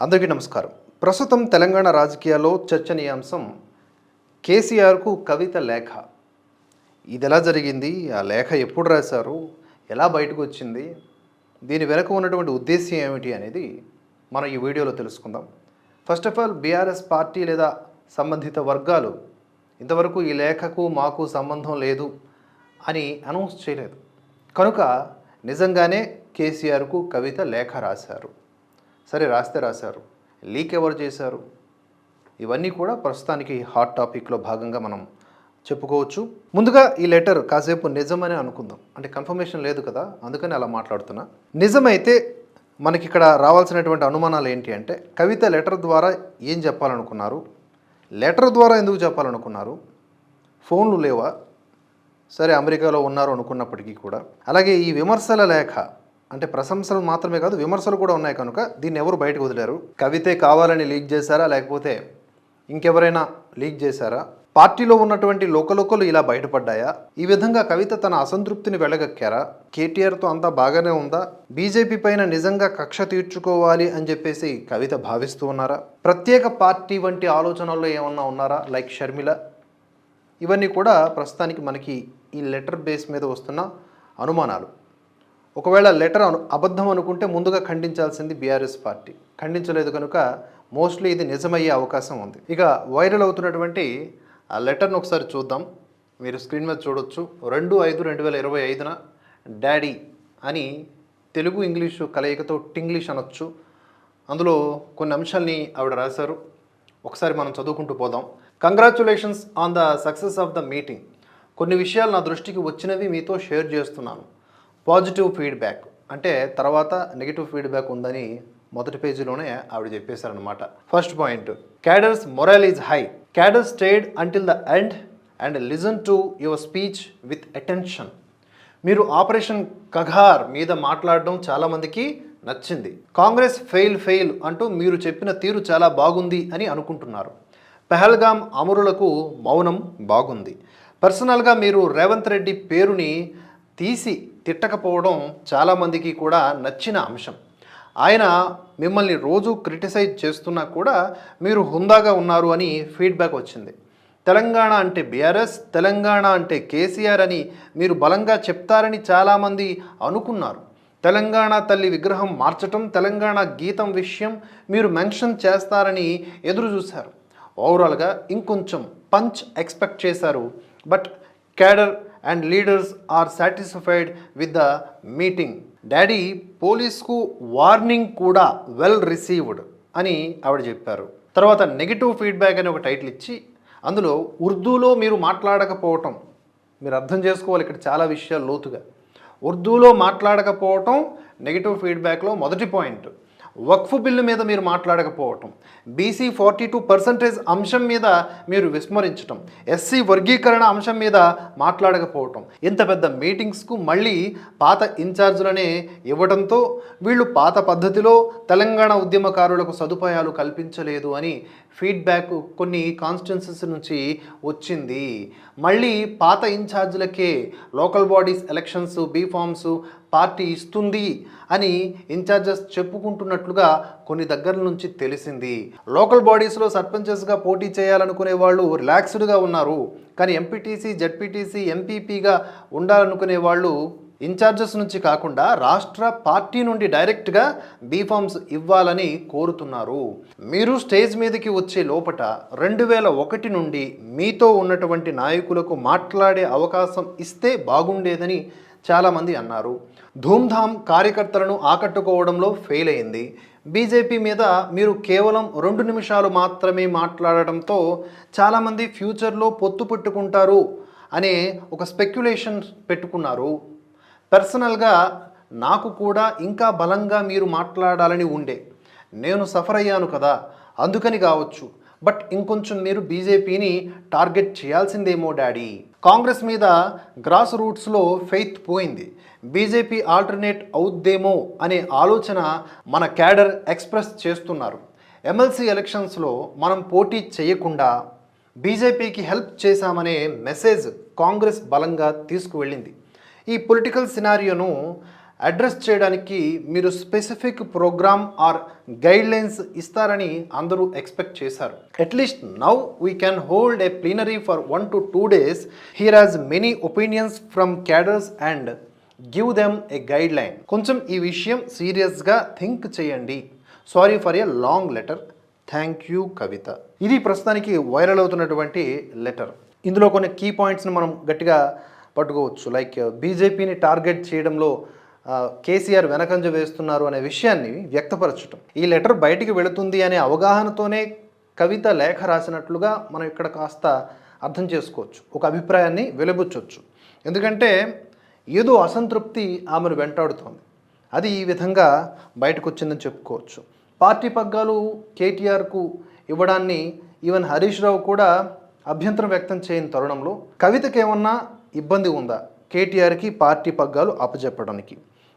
అందరికీ నమస్కారం. ప్రస్తుతం తెలంగాణ రాజకీయాల్లో చర్చనీయాంశం కేసీఆర్కు కవిత లేఖ. ఇది ఎలా జరిగింది? ఆ లేఖ ఎప్పుడు రాశారు? ఎలా బయటకు వచ్చింది? దీని వెనుక ఉన్నటువంటి ఉద్దేశం ఏమిటి అనేది మనం ఈ వీడియోలో తెలుసుకుందాం. First of all BRS party లేదా సంబంధిత వర్గాలు ఇంతవరకు ఈ లేఖకు మాకు సంబంధం లేదు అని అనౌన్స్ చేయలేదు. కనుక నిజంగానే కేసీఆర్కు కవిత లేఖ రాశారు. సరే రాస్తే రాశారు. లీక్ ఎవరు చేశారు? ఇవన్నీ కూడా ప్రస్తుతానికి హాట్ టాపిక్లో భాగంగా మనం చెప్పుకోవచ్చు. ముందుగా ఈ లెటర్ కాసేపు నిజమని అనుకుందాం. అంటే కన్ఫర్మేషన్ లేదు కదా అందుకని అలా మాట్లాడుతున్నా. నిజమైతే మనకి ఇక్కడ రావాల్సినటువంటి అనుమానాలు ఏంటి అంటే కవిత లెటర్ ద్వారా ఏం చెప్పాలనుకున్నారు? లెటర్ ద్వారా ఎందుకు చెప్పాలనుకున్నారు? ఫోన్లు లేవా? సరే అమెరికాలో ఉన్నారు అనుకున్నప్పటికీ కూడా. అలాగే ఈ విమర్శల లేఖ అంటే ప్రశంసలు మాత్రమే కాదు విమర్శలు కూడా ఉన్నాయి కనుక దీన్ని ఎవరు బయటకు వదిలేరు. కవితే కావాలని లీక్ చేశారా లేకపోతే ఇంకెవరైనా లీక్ చేశారా? పార్టీలో ఉన్నటువంటి లోకలోకలు ఇలా బయటపడ్డాయా? ఈ విధంగా కవిత తన అసంతృప్తిని వెళ్ళగక్కారా కేటీఆర్తో అంతా బాగానే ఉందా? బీజేపీ పైన నిజంగా కక్ష తీర్చుకోవాలి అని చెప్పేసి కవిత భావిస్తూ ఉన్నారా? ప్రత్యేక పార్టీ వంటి ఆలోచనల్లో ఏమన్నా ఉన్నారా? లైక్ షర్మిల? ఇవన్నీ కూడా ప్రస్తుతానికి మనకి ఈ లెటర్ బేస్ మీద వస్తున్న అనుమానాలు. ఒకవేళ లెటర్ అను అబద్ధం అనుకుంటే ముందుగా ఖండించాల్సింది బీఆర్ఎస్ పార్టీ. ఖండించలేదు కనుక మోస్ట్లీ ఇది నిజమయ్యే అవకాశం ఉంది. ఇక వైరల్ అవుతున్నటువంటి ఆ లెటర్ను ఒకసారి చూద్దాం. మీరు స్క్రీన్ మీద చూడొచ్చు. రెండు ఐదు రెండు వేల ఇరవై ఐదున డాడీ అని తెలుగు ఇంగ్లీషు కలయికతో టింగ్లీష్ అనొచ్చు. అందులో కొన్ని అంశాల్ని ఆవిడ రాశారు. ఒకసారి మనం చదువుకుంటూ పోదాం. Congratulations on the success of the meeting. కొన్ని విషయాలు నా దృష్టికి వచ్చినవి మీతో షేర్ చేస్తున్నాను. పాజిటివ్ ఫీడ్బ్యాక్ అంటే తర్వాత నెగిటివ్ ఫీడ్బ్యాక్ ఉందని మొదటి పేజీలోనే ఆవిడ చెప్పేశారనమాట first point cadres moral is high cadres stayed until the end and listen to your speech with attention మీరు ఆపరేషన్ కఘార్ మీద మాట్లాడడం చాలామందికి నచ్చింది. కాంగ్రెస్ ఫెయిల్ ఫెయిల్ అంటూ మీరు చెప్పిన తీరు చాలా బాగుంది అని అనుకుంటున్నారు. పెహల్గాం అమరులకు మౌనం బాగుంది. పర్సనల్గా మీరు రేవంత్ రెడ్డి పేరుని తీసి తిట్టకపోవడం చాలామందికి కూడా నచ్చిన అంశం. ఆయన మిమ్మల్ని రోజు క్రిటిసైజ్ చేస్తున్నా కూడా మీరు హుందాగా ఉన్నారు అని ఫీడ్బ్యాక్ వచ్చింది. తెలంగాణ అంటే బీఆర్ఎస్ తెలంగాణ అంటే కేసీఆర్ అని మీరు బలంగా చెప్తారని చాలామంది అనుకున్నారు. తెలంగాణ తల్లి విగ్రహం మార్చటం తెలంగాణ గీతం విషయం మీరు మెన్షన్ చేస్తారని ఎదురు చూశారు. ఓవరాల్గా ఇంకొంచెం పంచ్ ఎక్స్పెక్ట్ చేశారు. But cadre and leaders are satisfied with the meeting daddy పోలీస్కు warning కూడా వెల్ రిసీవ్డ్ అని ఆవిడ చెప్పారు. తర్వాత నెగిటివ్ ఫీడ్బ్యాక్ అని ఒక టైటిల్ ఇచ్చి అందులో ఉర్దూలో మీరు మాట్లాడకపోవటం మీరు అర్థం చేసుకోవాలి ఇక్కడ చాలా విషయాలు లోతుగా. ఉర్దూలో మాట్లాడకపోవటం నెగిటివ్ ఫీడ్బ్యాక్లో మొదటి పాయింట్ వక్ఫ్ బిల్లు మీద మీరు మాట్లాడకపోవటం బీసీ ఫార్టీ టూ పర్సెంటేజ్ అంశం మీద మీరు విస్మరించటం ఎస్సీ వర్గీకరణ అంశం మీద మాట్లాడకపోవటం ఇంత పెద్ద మీటింగ్స్కు మళ్ళీ పాత ఇన్ఛార్జులనే ఇవ్వడంతో వీళ్ళు పాత పద్ధతిలో తెలంగాణ ఉద్యమకారులకు సదుపాయాలు కల్పించలేదు అని ఫీడ్బ్యాక్ కొన్ని కాన్స్టిట్యున్సీస్ నుంచి వచ్చింది. మళ్ళీ పాత ఇన్ఛార్జీలకే local bodies elections B forms party ఇస్తుంది అని ఇన్ఛార్జెస్ చెప్పుకుంటున్నట్లుగా కొన్ని దగ్గర నుంచి తెలిసింది. లోకల్ బాడీస్లో సర్పంచెస్గా పోటీ చేయాలనుకునే వాళ్ళు రిలాక్స్డ్గా ఉన్నారు. కానీ ఎంపీటీసీ జడ్పీటీసీ ఎంపీపీగా ఉండాలనుకునే వాళ్ళు ఇన్ఛార్జెస్ నుంచి కాకుండా రాష్ట్ర పార్టీ నుండి డైరెక్ట్గా బీఫామ్స్ ఇవ్వాలని కోరుతున్నారు. మీరు స్టేజ్ మీదకి వచ్చే లోపట రెండు వేల ఒకటి నుండి మీతో ఉన్నటువంటి నాయకులకు మాట్లాడే అవకాశం ఇస్తే బాగుండేదని చాలామంది అన్నారు. ధూమ్ధామ్ కార్యకర్తలను ఆకట్టుకోవడంలో ఫెయిల్ అయింది. బీజేపీ మీద మీరు కేవలం రెండు నిమిషాలు మాత్రమే మాట్లాడటంతో చాలామంది ఫ్యూచర్లో పొత్తు పెట్టుకుంటారు అనే ఒక స్పెక్యులేషన్ పెట్టుకున్నారు. పర్సనల్గా నాకు కూడా ఇంకా బలంగా మీరు మాట్లాడాలని ఉండే. నేను సఫర్ అయ్యాను కదా అందుకని కావచ్చు. బట్ ఇంకొంచెం మీరు బీజేపీని టార్గెట్ చేయాల్సిందేమో డాడీ. కాంగ్రెస్ మీద గ్రాస్ రూట్స్లో ఫెయిత్ పోయింది. బీజేపీ ఆల్టర్నేట్ అవుద్దేమో అనే ఆలోచన మన క్యాడర్ ఎక్స్ప్రెస్ చేస్తున్నారు. ఎమ్మెల్సీ ఎలక్షన్స్లో మనం పోటీ చేయకుండా బీజేపీకి హెల్ప్ చేశామనే మెసేజ్ కాంగ్రెస్ బలంగా తీసుకువెళ్ళింది. ఈ పొలిటికల్ సినారియోను అడ్రస్ చేయడానికి మీరు స్పెసిఫిక్ ప్రోగ్రామ్ ఆర్ గైడ్లైన్స్ ఇస్తారని అందరూ ఎక్స్పెక్ట్ చేశారు. At least now we can hold a plenary for one to two days hear as many opinions from cadres and give them a guideline కొంచెం ఈ విషయం సీరియస్గా think చేయండి. Sorry for a long letter thank you Kavitha ఇది ప్రస్తుతానికి viral అవుతున్నటువంటి letter ఇందులో కొన్ని కీ పాయింట్స్ని మనం గట్టిగా పట్టుకోవచ్చు. లైక్ uh, బీజేపీని టార్గెట్ చేయడంలో uh, కేసీఆర్ వెనకంజ వేస్తున్నారు అనే విషయాన్ని వ్యక్తపరచటం. ఈ లెటర్ బయటికి వెళుతుంది అనే అవగాహనతోనే కవిత లేఖ రాసినట్లుగా మనం ఇక్కడ కాస్త అర్థం చేసుకోవచ్చు. ఒక అభిప్రాయాన్ని వెలుబుచ్చొచ్చు. ఎందుకంటే ఏదో అసంతృప్తి ఆమెను వెంటాడుతోంది. అది ఈ విధంగా బయటకు వచ్చిందని చెప్పుకోవచ్చు. పార్టీ పగ్గాలు కేటీఆర్కు ఇవ్వడాన్ని ఈవెన్ హరీష్ రావు కూడా అభ్యంతరం వ్యక్తం చేయని తరుణంలో కవితకేమన్నా ఇబ్బంది ఉందా? కేటీఆర్కి పార్టీ పగ్గాలు అప్పచెప్పడానికి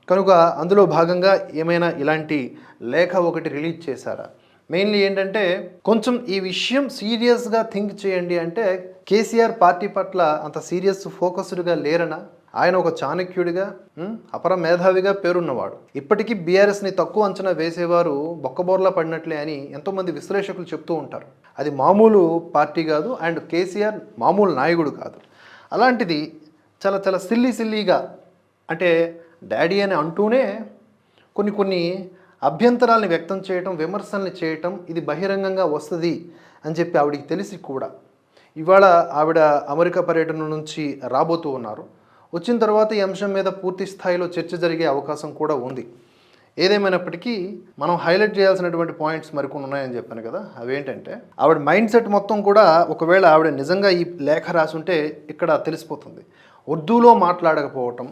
కనుక అందులో భాగంగా ఏమైనా ఇలాంటి లేఖ ఒకటి రిలీజ్ చేశారా? మెయిన్లీ ఏంటంటే కొంచెం ఈ విషయం సీరియస్గా థింక్ చేయండి అంటే కేసీఆర్ పార్టీ పట్ల అంత సీరియస్ ఫోకస్డ్గా లేరనా? ఆయన ఒక చాణక్యుడిగా అపర మేధావిగా పేరున్నవాడు. ఇప్పటికీ బీఆర్ఎస్ని తక్కువ అంచనా వేసేవారు బొక్కబోర్లా పడినట్లే అని ఎంతోమంది విశ్లేషకులు చెప్తూ ఉంటారు. అది మామూలు పార్టీ కాదు అండ్ కేసీఆర్ మామూలు నాయకుడు కాదు. అలాంటిది చాలా చాలా సిల్లీ సిల్లీగా అంటే డాడీ అని అంటూనే కొన్ని కొన్ని అభ్యంతరాలను వ్యక్తం చేయటం విమర్శల్ని చేయటం ఇది బహిరంగంగా వస్తుంది అని చెప్పి ఆవిడికి తెలిసి కూడా. ఇవాళ ఆవిడ అమెరికా పర్యటన నుంచి రాబోతూ ఉన్నారు. వచ్చిన తర్వాత ఈ అంశం మీద పూర్తి స్థాయిలో చర్చ జరిగే అవకాశం కూడా ఉంది. ఏదేమైనప్పటికీ మనం హైలైట్ చేయాల్సినటువంటి పాయింట్స్ మరికొన్ని ఉన్నాయని చెప్పాను కదా అవేంటంటే ఆవిడ మైండ్ సెట్ మొత్తం కూడా ఒకవేళ ఆవిడ నిజంగా ఈ లేఖ రాసుంటే ఇక్కడ తెలిసిపోతుంది. ఉర్దూలో మాట్లాడకపోవటం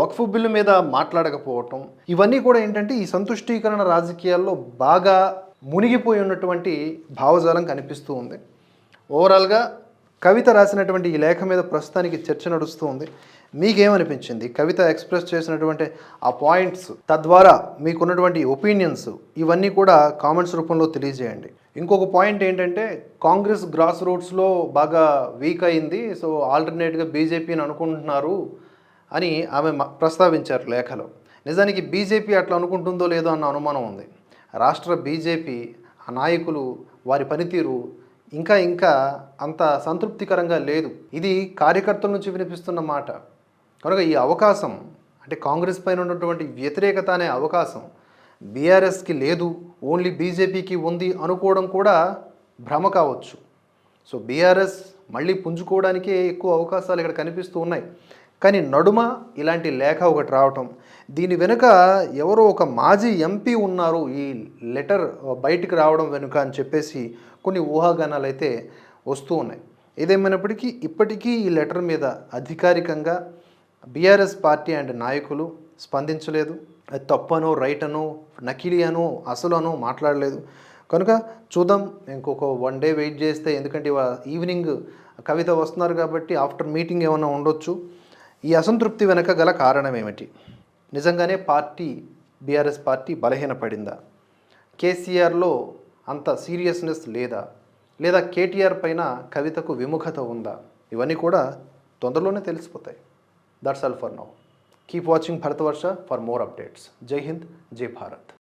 వక్ఫ్ బిల్లు మీద మాట్లాడకపోవటం ఇవన్నీ కూడా ఏంటంటే ఈ సంతుష్టీకరణ రాజకీయాల్లో బాగా మునిగిపోయి ఉన్నటువంటి భావజాలం కనిపిస్తూ ఉంది. ఓవరాల్గా కవిత రాసినటువంటి ఈ లేఖ మీద ప్రస్తుతానికి చర్చ నడుస్తూ ఉంది. మీకేమనిపించింది? కవిత ఎక్స్ప్రెస్ చేసినటువంటి ఆ పాయింట్స్ తద్వారా మీకున్నటువంటి ఒపీనియన్స్ ఇవన్నీ కూడా కామెంట్స్ రూపంలో తెలియజేయండి. ఇంకొక పాయింట్ ఏంటంటే కాంగ్రెస్ గ్రాస్ రూట్స్లో బాగా వీక్ అయింది. సో ఆల్టర్నేట్గా బీజేపీని అనుకుంటున్నారు అని ఆమె ప్రస్తావించారు లేఖలో. నిజానికి బీజేపీ అట్లా అనుకుంటుందో లేదో అన్న అనుమానం ఉంది. రాష్ట్ర బీజేపీ ఆ నాయకులు వారి పనితీరు ఇంకా ఇంకా అంత సంతృప్తికరంగా లేదు. ఇది కార్యకర్తల నుంచి వినిపిస్తున్న మాట. కనుక ఈ అవకాశం అంటే కాంగ్రెస్ పైన ఉన్నటువంటి వ్యతిరేకత అనే అవకాశం బీఆర్ఎస్కి లేదు ఓన్లీ బీజేపీకి ఉంది అనుకోవడం కూడా భ్రమ కావచ్చు. సో బీఆర్ఎస్ మళ్ళీ పుంజుకోవడానికే ఎక్కువ అవకాశాలు ఇక్కడ కనిపిస్తూ ఉన్నాయి. కానీ నడుమ ఇలాంటి లేఖ ఒకటి రావటం దీని వెనుక ఎవరో ఒక మాజీ ఎంపీ ఉన్నారు ఈ లెటర్ బయటికి రావడం వెనుక అని చెప్పేసి కొన్ని ఊహాగానాలు అయితే వస్తూ ఉన్నాయి. ఏదేమైనప్పటికీ ఇప్పటికీ ఈ లెటర్ మీద అధికారికంగా బీఆర్ఎస్ పార్టీ అండ్ నాయకులు స్పందించలేదు. అది తప్పనో రైట్ అనో నకిలీ అనో అసలు అనో మాట్లాడలేదు. కనుక చూద్దాం ఇంకొక వన్ డే వెయిట్ చేస్తే ఎందుకంటే ఈవినింగ్ కవిత వస్తున్నారు కాబట్టి ఆఫ్టర్ మీటింగ్ ఏమైనా ఉండొచ్చు. ఈ అసంతృప్తి వెనక గల కారణం ఏమిటి? నిజంగానే పార్టీ బీఆర్ఎస్ పార్టీ బలహీనపడిందా? కేసీఆర్లో అంత సీరియస్నెస్ లేదా? లేదా కేటీఆర్ పైన కవితకు విముఖత ఉందా? ఇవన్నీ కూడా తొందరలోనే తెలిసిపోతాయి. That's all for now. Keep watching Bharatvarsha for more updates. Jai Hind, Jai Bharat.